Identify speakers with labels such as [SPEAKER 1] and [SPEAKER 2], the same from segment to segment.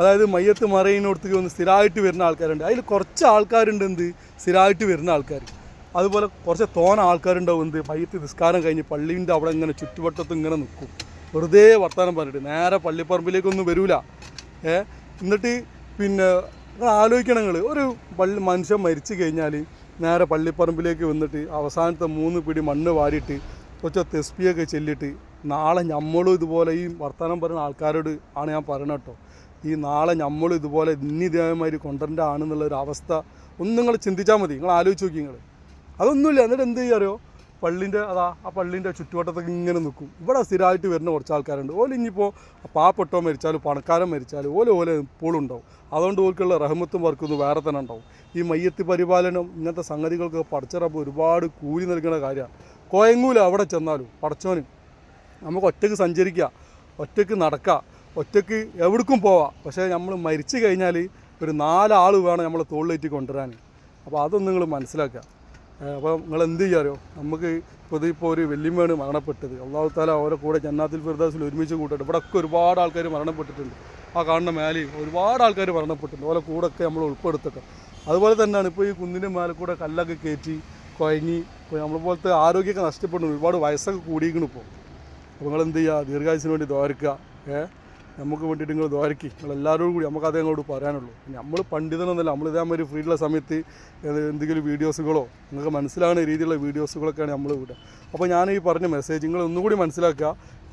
[SPEAKER 1] അതായത് മയ്യത്ത് മറയിനോടത്തേക്ക് വന്ന് സ്ഥിരമായിട്ട് വരുന്ന ആൾക്കാരുണ്ട്. അതിൽ കുറച്ച് ആൾക്കാരുണ്ട് എന്ത്? സ്ഥിരമായിട്ട് വരുന്ന ആൾക്കാർ അതുപോലെ കുറച്ച് തോന ആൾക്കാരുണ്ടാവും എന്ത്? മയ്യത്ത് നിസ്കാരം കഴിഞ്ഞ് പള്ളീന്റെ അവിടെ ഇങ്ങനെ ചുറ്റുവട്ടത്ത് ഇങ്ങനെ നിൽക്കും വെറുതെ വർത്തമാനം പറഞ്ഞിട്ട് നേരെ പള്ളിപ്പറമ്പിലേക്കൊന്നും വരൂല. ഏ? എന്നിട്ട് പിന്നെ നിങ്ങൾ ആലോചിക്കണം നിങ്ങൾ ഒരു പള്ളി മനുഷ്യൻ മരിച്ചു കഴിഞ്ഞാൽ നേരെ പള്ളിപ്പറമ്പിലേക്ക് വന്നിട്ട് അവസാനത്തെ മൂന്ന് പിടി മണ്ണ് വാരിയിട്ട് കുറച്ച് തെസ്പിയൊക്കെ ചെല്ലിട്ട് നാളെ നമ്മളും ഇതുപോലെ ഈ വർത്തമാനം പറയുന്ന ആൾക്കാരോട് ആണ് ഞാൻ പറയണത് കേട്ടോ. ഈ നാളെ നമ്മൾ ഇതുപോലെ ഇന്നിതേമാതിരി ഇതേമാതിരി കൊണ്ടുവരേണ്ട ആണെന്നുള്ളൊരു അവസ്ഥ ഒന്ന് നിങ്ങൾ ചിന്തിച്ചാൽ മതി. നിങ്ങൾ ആലോചിച്ച് നോക്കി നിങ്ങൾ. അതൊന്നുമില്ല. എന്നിട്ട് എന്ത് അറിയോ? പള്ളിന്റെ അതാ ആ പള്ളിന്റെ ചുറ്റുവട്ടത്തൊക്കെ ഇങ്ങനെ നിൽക്കും. ഇവിടെ സ്ഥിരമായിട്ട് വരുന്ന കുറച്ച് ആൾക്കാരുണ്ട്. ഓല ഇനിയിപ്പോൾ പാവപ്പെട്ടോ മരിച്ചാലും പണക്കാരൻ മരിച്ചാലും ഓല ഓല എപ്പോഴും ഉണ്ടാവും. അതുകൊണ്ട് ഓൽക്കുള്ള റഹ്മത്തും വർക്കൊന്നും വേറെ തന്നെ ഉണ്ടാവും. ഈ മയ്യത്ത് പരിപാലനം ഇങ്ങനത്തെ സംഗതികൾക്ക് പടച്ചിറപ്പ് ഒരുപാട് കൂലി നൽകുന്ന കാര്യമാണ്. കോയങ്ങൂല അവിടെ ചെന്നാലും പടച്ചോന് നമുക്ക് ഒറ്റയ്ക്ക് സഞ്ചരിക്കുക ഒറ്റയ്ക്ക് നടക്കുക. ഒറ്റയ്ക്ക് എവിടേക്കും പോവാം. പക്ഷേ നമ്മൾ മരിച്ചു കഴിഞ്ഞാൽ ഒരു നാലാൾ വേണം നമ്മളെ തോളിലേറ്റ് കൊണ്ടുവരാൻ. അപ്പോൾ അതൊന്നും നിങ്ങൾ മനസ്സിലാക്കുക. അപ്പോൾ നിങ്ങൾ എന്ത് ചെയ്യാറോ നമുക്ക് ഇപ്പോൾ ഇപ്പോൾ ഒരു വെല്ലിമേണ് മരണപ്പെട്ടത്. അള്ളാഹു താല അവരെ കൂടെ ജന്നാത്തിൽ ഫിർദാസിൽ ഒരുമിച്ച് കൂട്ടിട്ട് ഇവിടെ ഒക്കെ ഒരുപാട് ആൾക്കാർ മരണപ്പെട്ടിട്ടുണ്ട്. ആ കാണുന്ന മേലെയും ഒരുപാട് ആൾക്കാർ മരണപ്പെട്ടിട്ടുണ്ട്. അവരെ കൂടെ ഒക്കെ നമ്മൾ ഉൾപ്പെടുത്തട്ടെ. അതുപോലെ തന്നെയാണ് ഇപ്പോൾ ഈ കുന്നിന്റെ മേലെ കൂടെ കല്ലൊക്കെ കയറ്റി കുഴങ്ങി ഇപ്പോൾ നമ്മളെ പോലത്തെ ആരോഗ്യമൊക്കെ നഷ്ടപ്പെടുന്നു. ഒരുപാട് വയസ്സൊക്കെ കൂടിയിരിക്കണം ഇപ്പോൾ. അപ്പോൾ നിങ്ങൾ എന്ത് ചെയ്യുക? ദീർഘായുസിന് വേണ്ടി ദ്വാരക്കുക. ഏ? നമുക്ക് വേണ്ടിയിട്ട് നിങ്ങൾ ദ്വാരക്കി. നിങ്ങൾ എല്ലാവരോടും കൂടി നമുക്ക് അതേ അങ്ങോട്ട് പറയാനുള്ളൂ. നമ്മൾ പണ്ഡിതനൊന്നല്ല നമ്മൾ ഇതേമാതിരി ഫ്രീ ഉള്ള സമയത്ത് എന്തെങ്കിലും വീഡിയോസുകളോ നിങ്ങൾക്ക് മനസ്സിലാകുന്ന രീതിയിലുള്ള വീഡിയോസുകളൊക്കെയാണ് നമ്മൾ വിടുക. അപ്പോൾ ഞാൻ ഈ പറഞ്ഞ മെസ്സേജ് നിങ്ങൾ ഒന്നുകൂടി മനസ്സിലാക്കുക.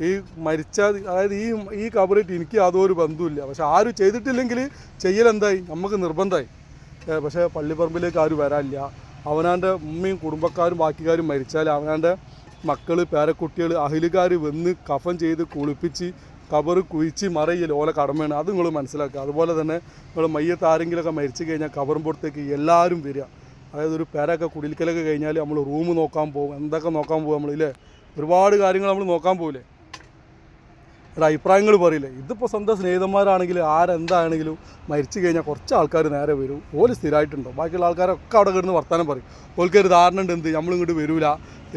[SPEAKER 1] ഈ മരിച്ച അതായത് ഈ ഈ കബറേറ്റ് എനിക്ക് യാതൊരു ബന്ധമില്ല പക്ഷെ ആരും ചെയ്തിട്ടില്ലെങ്കിൽ ചെയ്യലെന്തായി? നമുക്ക് നിർബന്ധമായി. പക്ഷേ പള്ളിപ്പറമ്പിലേക്ക് ആരും വരാനില്ല. അവനാന്റെ ഉമ്മയും കുടുംബക്കാരും ബാക്കിക്കാരും മരിച്ചാൽ അവനാന്റെ മക്കൾ പേരക്കുട്ടികൾ അഹിലുകാർ വന്ന് കഫം ചെയ്ത് കുളിപ്പിച്ച് കബറ് കുഴിച്ച് മറയിൽ ഓല കടമയാണ്. അത് നിങ്ങൾ മനസ്സിലാക്കുക. അതുപോലെ തന്നെ നിങ്ങൾ മയ്യത്ത് ആരെങ്കിലുമൊക്കെ മരിച്ചു കഴിഞ്ഞാൽ കബറും പുറത്തേക്ക് എല്ലാവരും വരിക. അതായത് ഒരു പേരൊക്കെ കുടിൽക്കലൊക്കെ കഴിഞ്ഞാൽ നമ്മൾ റൂം നോക്കാൻ പോകും. എന്തൊക്കെ നോക്കാൻ പോകും നമ്മളില്ലേ ഒരുപാട് കാര്യങ്ങൾ നമ്മൾ നോക്കാൻ പോകില്ലേ ഒരു അഭിപ്രായങ്ങൾ പറയില്ലേ? ഇതിപ്പോൾ സ്വന്തം സ്നേഹിതന്മാരാണെങ്കിലും ആരെന്താണെങ്കിലും മരിച്ചു കഴിഞ്ഞാൽ കുറച്ച് ആൾക്കാർ നേരെ വരും. ഓൽ സ്ഥിരമായിട്ടുണ്ടോ ബാക്കിയുള്ള ആൾക്കാരൊക്കെ അവിടെ കിടന്ന് വർത്തമാനം പറയും. ഓൽക്കൊരു ധാരണ ഉണ്ട് എന്ത്? നമ്മളിങ്ങോട്ട് വരില്ല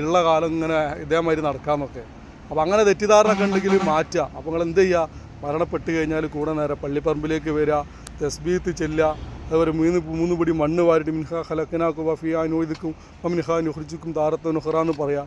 [SPEAKER 1] ഉള്ള കാലം ഇങ്ങനെ ഇതേമാതിരി നടക്കാമെന്നൊക്കെ അപ്പോൾ അങ്ങനെ തെറ്റിദ്ധാരണ ഉണ്ടെങ്കിൽ മാറ്റുക അപ്പോൾ നിങ്ങൾ എന്ത് ചെയ്യുക മരണപ്പെട്ട് കഴിഞ്ഞാൽ കൂടെ നേരെ പള്ളിപ്പറമ്പിലേക്ക് വരിക തസ്ബീത്ത് ചെല്ലുക. അതുപോലെ മൂന്ന് മൂന്ന് പിടി മണ്ണ് വാരിട്ട് മിൻഹ ഹലക്കനാക്കും വഫിയ നോയിദിക്കും മിൻഹ നുഹ്രിജിക്കും താരത്ത് നുഹ്റ എന്ന് പറയാം.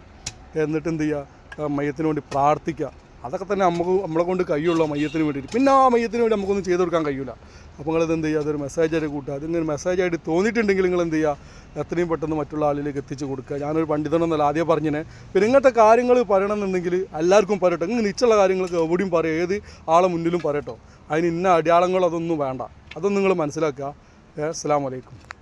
[SPEAKER 1] എന്നിട്ട് എന്ത് ചെയ്യുക മയത്തിന് വേണ്ടി പ്രാർത്ഥിക്കുക അതൊക്കെ തന്നെ നമുക്ക് നമ്മളെ കൊണ്ട് കഴിയുള്ളൂ മയ്യത്തിന് വേണ്ടിയിട്ട്. പിന്നെ ആ മയ്യത്തിന് വേണ്ടി നമുക്കൊന്നും ചെയ്തു കൊടുക്കാൻ കഴിയില്ല അപ്പോൾ നിങ്ങളിത് എന്ത് ചെയ്യുക? അതൊരു മെസ്സേജായിട്ട് കൂട്ടുക. അതിങ്ങനെ മെസ്സേജായിട്ട് തോന്നിയിട്ടുണ്ടെങ്കിൽ നിങ്ങൾ എന്ത് ചെയ്യുക? എത്രയും പെട്ടെന്ന് മറ്റുള്ള ആളിലേക്ക് എത്തിച്ചു കൊടുക്കുക. ഞാനൊരു പണ്ഡിതനൊന്നല്ല ആദ്യം പറഞ്ഞിനെ. പിന്നെ ഇങ്ങനത്തെ കാര്യങ്ങൾ പറയണമെന്നുണ്ടെങ്കിൽ എല്ലാവർക്കും പറയട്ടെ. ഇങ്ങനെ നിച്ചുള്ള കാര്യങ്ങൾക്ക് എവിടെയും പറയുക ഏത് ആളെ മുന്നിലും പറയട്ടോ. അതിന് ഇന്ന അടയാളങ്ങൾ അതൊന്നും വേണ്ട. അതൊന്നും നിങ്ങൾ മനസ്സിലാക്കുക. അസ്സാം വലൈക്കും